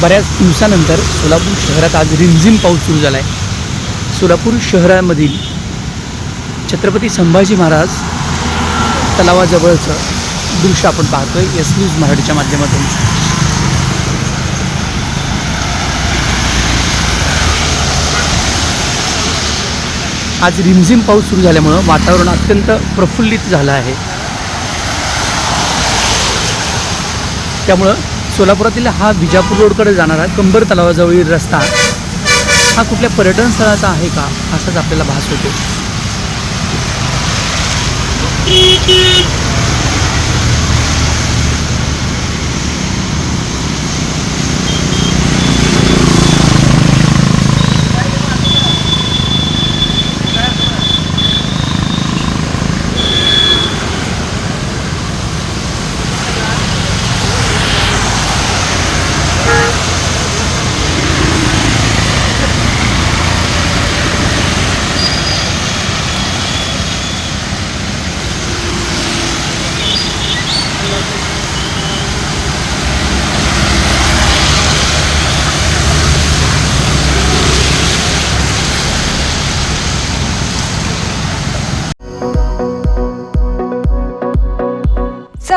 बऱ्याच दिवसानंतर सोलापूर शहरात आज रिमझिम पाऊस सुरू झाला आहे सोलापूर शहरामधील छत्रपती संभाजी महाराज तलावाजवळचं दृश्य आपण पाहतोय एस न्यूज मराठीच्या माध्यमातून. आज रिमझिम पाऊस सुरू झाल्यामुळं वातावरण अत्यंत प्रफुल्लित झालं आहे. त्यामुळं सोलापुरातील हा विजापूर रोडकडे जाणारा कंबर तलावाजवळील रस्ता हा कुठल्या पर्यटन स्थळाचा आहे का असाच आपल्याला भास होतो.